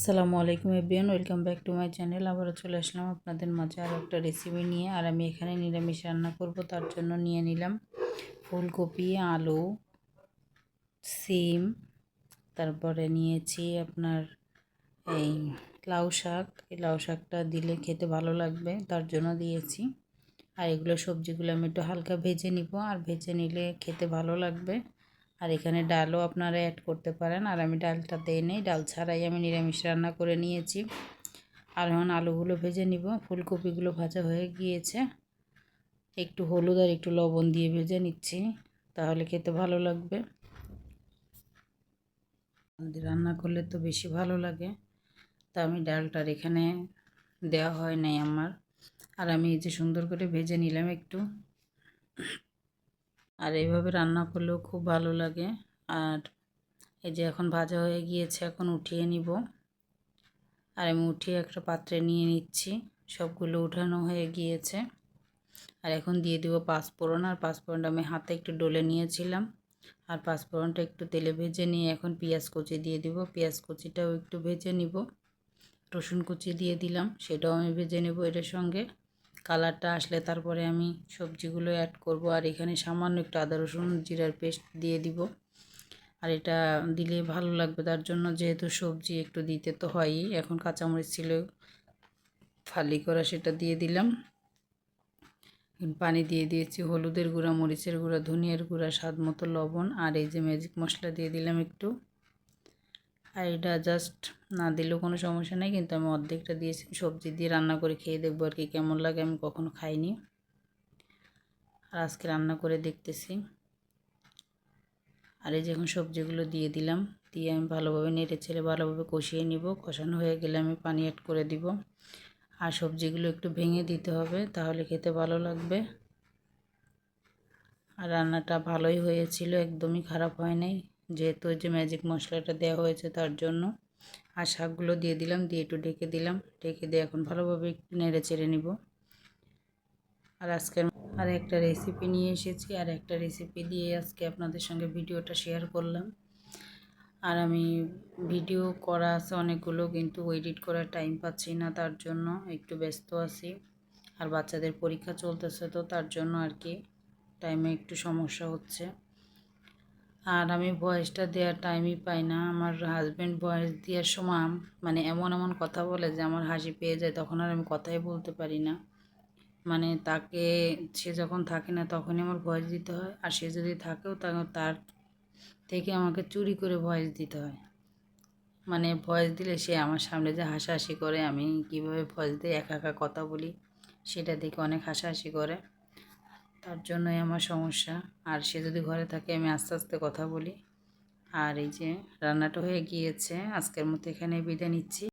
আসসালামু আলাইকুম everyone, welcome back to my channel. আবারও চলে আসলাম আপনাদের মাঝে আরও একটা রেসিপি নিয়ে। আর আমি এখানে নিরামিষ রান্না করব, তার জন্য নিয়ে নিলাম ফুলকপি, আলু, সিম, তারপরে নিয়েছি আপনার এই লাউ শাক। এই লাউ শাকটা দিলে খেতে ভালো লাগবে, তার জন্য দিয়েছি। আর এগুলো সবজিগুলো আমি একটু হালকা ভেজে নিব, আর ভেজে নিলে খেতে ভালো লাগবে। আর এখানে ডালও আপনারা অ্যাড করতে পারেন। আর আমি ডালটা দিয়ে নেই, ডাল ছাড়াই আমি নিরামিষ রান্না করে নিয়েছি। আর এখন আলুগুলো ভেজে নিব। ফুলকপিগুলো ভাজা হয়ে গিয়েছে। একটু হলুদ আর একটু লবণ দিয়ে ভেজে নিচ্ছি, তাহলে খেতে ভালো লাগবে। রান্না করলে তো বেশি ভালো লাগে। তা আমি ডালটার এখানে দেওয়া হয় নাই আমার। আর আমি এই যে সুন্দর করে ভেজে নিলাম একটু। আর এইভাবে রান্না করলেও খুব ভালো লাগে। আর এই যে এখন ভাজা হয়ে গিয়েছে, এখন উঠিয়ে নিব। আর আমি উঠিয়ে একটা পাত্রে নিয়ে নিচ্ছি। সবগুলো উঠানো হয়ে গিয়েছে। আর এখন দিয়ে দিব পাঁচফোড়ন। আর পাঁচফোড়নটা আমি হাতে একটু ডলে নিয়েছিলাম। আর পাঁচফোড়নটা একটু তেলে ভেজে নিয়ে এখন পেঁয়াজ কুচি দিয়ে দিব। পেঁয়াজ কুচিটাও একটু ভেজে নিব। রসুন কুচি দিয়ে দিলাম, সেটাও আমি ভেজে নেব এটার সঙ্গে। কালারটা আসলে তারপরে আমি সবজিগুলো অ্যাড করব। আর এখানে সামান্য একটু আদা, রসুন, জিরার পেস্ট দিয়ে দিব। আর এটা দিলে ভালো লাগবে। তার জন্য যেহেতু সবজি একটু দিতে তো হয়ই, এখন কাঁচামরিচ ছিল, ফালি করা সেটা দিয়ে দিলাম। পানি দিয়ে দিয়েছি, হলুদের গুঁড়া, মরিচের গুঁড়া, ধনিয়ার গুঁড়া, স্বাদ মতো লবণ, আর এই যে ম্যাজিক মশলা দিয়ে দিলাম একটু। আর এটা জাস্ট না দিলেও কোনো সমস্যা নেই, কিন্তু আমি অর্ধেকটা দিয়েছি সবজি দিয়ে রান্না করে খেয়ে দেখব আর কি কেমন লাগে, আমি কখনো খাইনি। আর আজকে রান্না করে দেখতেছি। আর এই যখন সবজিগুলো দিয়ে দিলাম, দিয়ে আমি ভালোভাবে নেড়ে ছেড়ে ভালোভাবে কষিয়ে নিব, কষানো হয়ে গেলে আমি পানি অ্যাড করে দিব। আর সবজিগুলো একটু ভেঙে দিতে হবে, তাহলে খেতে ভালো লাগবে। আর রান্নাটা ভালোই হয়েছিল, একদমই খারাপ হয় নাই। যেহেতু যে ম্যাজিক মশলাটা দেওয়া হয়েছে তার জন্য। আর শাকগুলো দিয়ে দিলাম, দিয়ে একটু ঢেকে দিলাম। ঢেকে দিয়ে এখন ভালোভাবে একটু নেড়ে চেড়ে নিব। আর আজকের আর একটা রেসিপি নিয়ে এসেছি, আর একটা রেসিপি দিয়ে আজকে আপনাদের সঙ্গে ভিডিওটা শেয়ার করলাম। আর আমি ভিডিও করা আছে অনেকগুলো, কিন্তু এডিট করার টাইম পাচ্ছি না তার জন্য, একটু ব্যস্ত আছি। আর বাচ্চাদের পরীক্ষা চলতেছে তো তার জন্য আর কি টাইমে একটু সমস্যা হচ্ছে। আর আমি ভয়েসটা দেওয়ার টাইমই পাই না। আমার হাজব্যান্ড ভয়েস দেওয়ার সময় মানে এমন এমন কথা বলে যে আমার হাসি পেয়ে যায়, তখন আর আমি কথাই বলতে পারি না। মানে তাকে, সে যখন থাকে না তখনই আমার ভয়েস দিতে হয়। আর সে যদি থাকেও তখন তার থেকে আমাকে চুরি করে ভয়েস দিতে হয়। মানে ভয়েস দিলে সে আমার সামনে যে হাসাহাসি করে, আমি কীভাবে ভয়েস দিয়ে একা একা কথা বলি, সেটা দেখে অনেক হাসাহাসি করে। তার জন্যই আমার সমস্যা। আর সে যদি ঘরে থাকে, আমি আস্তে আস্তে কথা বলি। আর এই যে রান্নাটা হয়ে গিয়েছে, আজকের মতো এখানে বিদায় নিচ্ছি।